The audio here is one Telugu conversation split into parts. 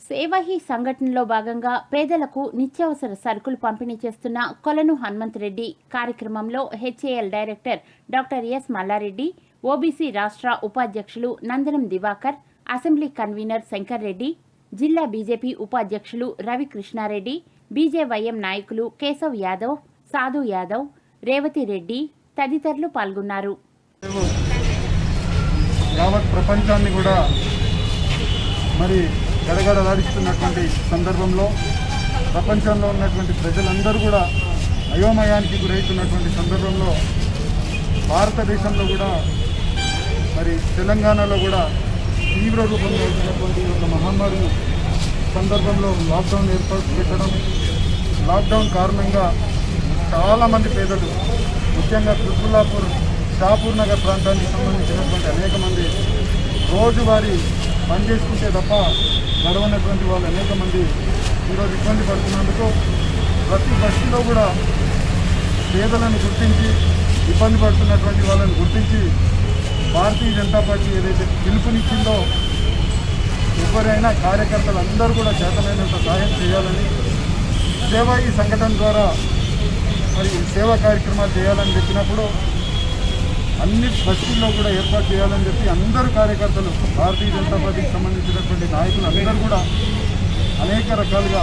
సేవహి సంఘటనలో భాగంగా పేదలకు నిత్యావసర సరుకులు పంపిణీ చేస్తున్న కొలను హనుమంతరెడ్డి కార్యక్రమంలో HAL director doctor S Mallareddy OBC రాష్ట్ర ఉపాధ్యక్షులు నందనం దివాకర్ అసెంబ్లీ కన్వీనర్ శంకర్ రెడ్డి జిల్లా బీజేపీ ఉపాధ్యక్షులు రవి కృష్ణారెడ్డి బీజేవైఎం నాయకులు కేశవ్ యాదవ్ సాధు యాదవ్ రేవతి రెడ్డి తదితరులు పాల్గొన్నారు. యావత్ ప్రపంచాన్ని కూడా మరి గడగడలాడిస్తున్నటువంటి సందర్భంలో ప్రపంచంలో ఉన్నటువంటి ప్రజలందరూ కూడా అయోమయానికి గురవుతున్నటువంటి సందర్భంలో భారతదేశంలో కూడా మరి తెలంగాణలో కూడా తీవ్ర రూపంలో వచ్చినటువంటి ఒక మహమ్మారి సందర్భంలో లాక్డౌన్ ఏర్పాటు పెట్టడం లాక్డౌన్ కారణంగా చాలామంది పేదలు ముఖ్యంగా త్రిపుల్లాపూర్ షాపూర్ నగర్ ప్రాంతానికి సంబంధించినటువంటి అనేక మంది రోజువారీ పని చేసుకుంటే తప్ప గడవనటువంటి వాళ్ళు అనేక మంది ఈరోజు ఇబ్బంది పడుతున్నందుకు ప్రతి బస్సులో కూడా పేదలను గుర్తించి ఇబ్బంది పడుతున్నటువంటి వాళ్ళని గుర్తించి భారతీయ జనతా పార్టీ ఏదైతే పిలుపునిచ్చిందో ఎవరైనా కార్యకర్తలు అందరూ కూడా చేతనైనంత సహాయం చేయాలని సేవా ఈ సంఘటన ద్వారా మరి సేవా కార్యక్రమాలు చేయాలని చెప్పినప్పుడు అన్ని బస్తీల్లో కూడా ఏర్పాటు చేయాలని చెప్పి అందరు కార్యకర్తలు భారతీయ జనతా పార్టీకి సంబంధించినటువంటి నాయకులు అందరూ కూడా అనేక రకాలుగా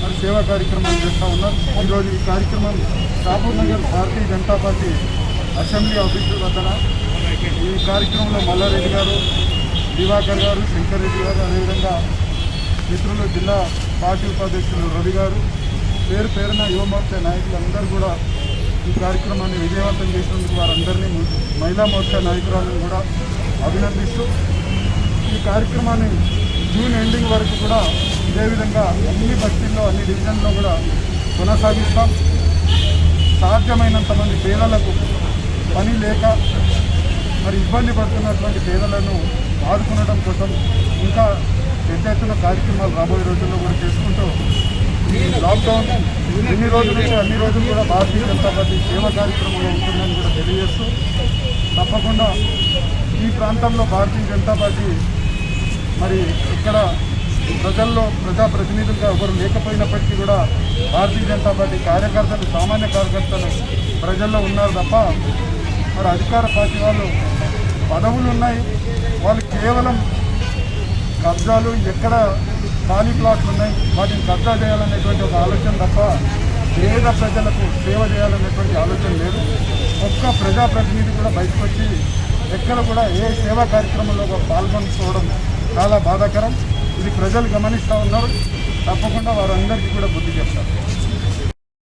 మరి సేవా కార్యక్రమాలు చేస్తూ ఉన్నారు. ఈరోజు ఈ కార్యక్రమం Shapur Nagar Bharatiya Janata party assembly office వద్దన ఈ కార్యక్రమంలో మల్లారెడ్డి గారు దివాకర్ గారు శంకర్ రెడ్డి గారు అదేవిధంగా మిత్రులు జిల్లా పార్టీ ఉపాధ్యక్షులు రవి గారు పేరు పేరున యువమోర్చా నాయకులు అందరూ కూడా ఈ కార్యక్రమాన్ని విజయవంతం చేసినందుకు వారందరినీ మహిళా మోర్చా నాయకురాలను కూడా అభినందిస్తూ ఈ కార్యక్రమాన్ని జూన్ ఎండింగ్ వరకు కూడా ఇదేవిధంగా అన్ని బస్తీల్లో అన్ని డివిజన్లో కూడా కొనసాగిస్తాం. సాధ్యమైనంత మంది పేదలకు పని లేక మరి ఇబ్బంది పడుతున్నటువంటి పేదలను ఆదుకునడం కోసం ఇంకా పెద్ద ఎత్తున కార్యక్రమాలు రాబోయే రోజుల్లో కూడా చేసుకుంటూ ఈ లాక్డౌన్ ఎన్ని రోజులు అన్ని రోజులు కూడా భారతీయ జనతా పార్టీ సేవా కార్యక్రమంలో ఉంటుందని కూడా తెలియజేస్తూ తప్పకుండా ఈ ప్రాంతంలో భారతీయ జనతా పార్టీ మరి ఇక్కడ ప్రజల్లో ప్రజాప్రతినిధులుగా ఎవరు లేకపోయినప్పటికీ కూడా భారతీయ జనతా పార్టీ కార్యకర్తలు సామాన్య కార్యకర్తలు ప్రజల్లో ఉన్నారు తప్ప మరి అధికార పార్టీ వాళ్ళు పదవులు ఉన్నాయి. వాళ్ళు కేవలం కబ్జాలు ఎక్కడ ఖాళీ ప్లాట్లు ఉన్నాయి వాటిని కబ్జా చేయాలనేటువంటి ఒక ఆలోచన తప్ప పేద ప్రజలకు సేవ చేయాలనేటువంటి ఆలోచన లేదు. ఒక్క ప్రజాప్రతినిధి కూడా బయటకు వచ్చి ఎక్కడ కూడా ఏ సేవా కార్యక్రమంలో పాల్గొనుకోవడం చాలా బాధాకరం. ఇది ప్రజలు గమనిస్తూ ఉన్నారు. తప్పకుండా వారందరికీ కూడా బుద్ధి చెప్తారు.